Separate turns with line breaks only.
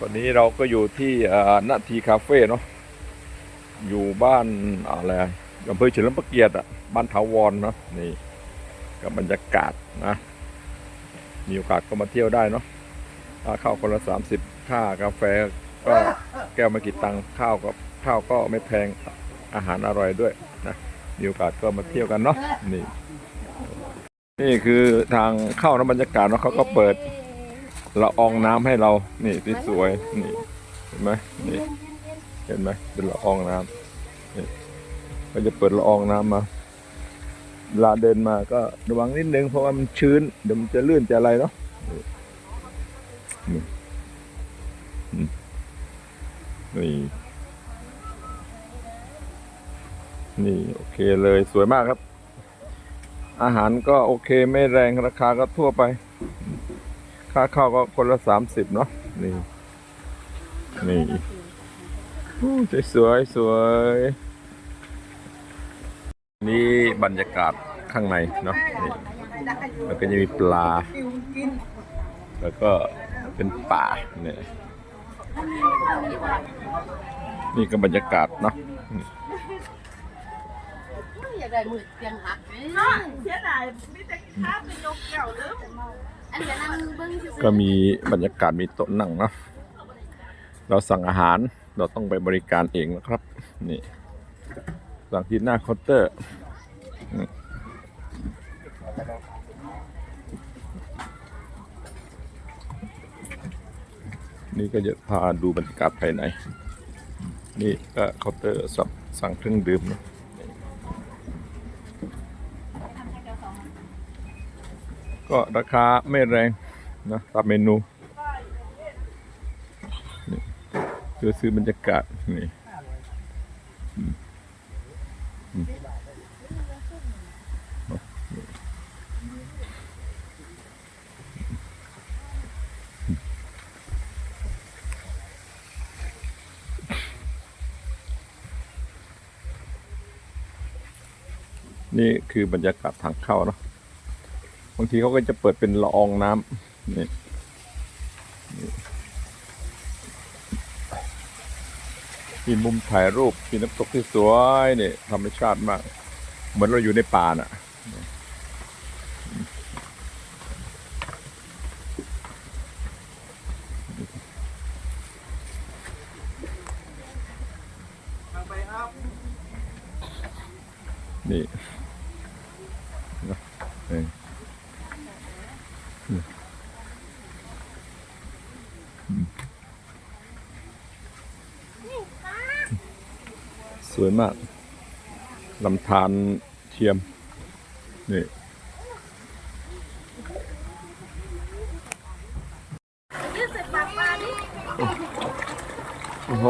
ตอนนี้เราก็อยู่ที่นาทีคาเฟ่เนาะอยู่บ้านอะไรอำเภอเฉลิมพระเกียรติอะบ้านถาวรเนาะนี่กับบรรยากาศนะ มีโอกาสก็มาเที่ยวได้เนาะค่าข้าวคนละสามสิบค่ากาแฟก็แก้วไม่กี่ตังค์ข้าวก็ข้าวก็ไม่แพงอาหารอร่อยด้วยนะมีโอกาสก็มาเที่ยวกันเนาะนี่ นี่คือทางเข้านะบรรยากาศเนาะเขาก็เปิด ละอองน้ำให้เรา นี่ที่สวย นี่ เห็นไหมนี่ เห็นไหมเป็นละอองน้ำนี่ก็จะเปิดละอองน้ำมาเวลาเดินมาก็ระวังนิดนึงเพราะว่ามันชื้นเดี๋ยวมันจะลื่นจะอะไรเนาะนี่ นี่นี่นี่โอเคเลยสวยมากครับ อาหารก็โอเคไม่แรงราคาก็ทั่วไป ค่าข้าวก็คนละสามสิบเนาะนี่ นี่อู้สวยสวยๆนี่บรรยากาศข้างในเนาะนี่แล้วก็จะมีปลา แล้วก็เป็นป่าเนี่ยนี่ก็บรรยากาศเนาะ
อยากได้มือเตียงหัก
เสียดายมีแต่ข้าวไปยกแก้วลืม
อันเดี๋ยวนั่งเบิ้งซื่อๆ
ก็มีบรรยากาศมีโต๊ะนั่งเนาะเราสั่งอาหารเราต้องไปบริการเองนะครับ นี่สั่งที่หน้าเคาน์เตอร์นี่ก็จะพาดูบรรยากาศภายใน นี่ก็เคาน์เตอร์สั่งสั่งเครื่องดื่มนะ ก็ราคาไม่แรงนะตามเมนูนี่คือซื้อบรรยากาศนี่นี่คือบรรยากาศทางเข้าเนาะ บางทีเขาก็จะเปิดเป็นละอองน้ำนี่มีมุมถ่ายรูปมีน้ำตกที่สวยเนี่ยธรรมชาติมาก เหมือนเราอยู่ในป่าน่ะนี่นะเอออืมอืม สวยมากลำธารเทียม นี่
ย
โอ้โห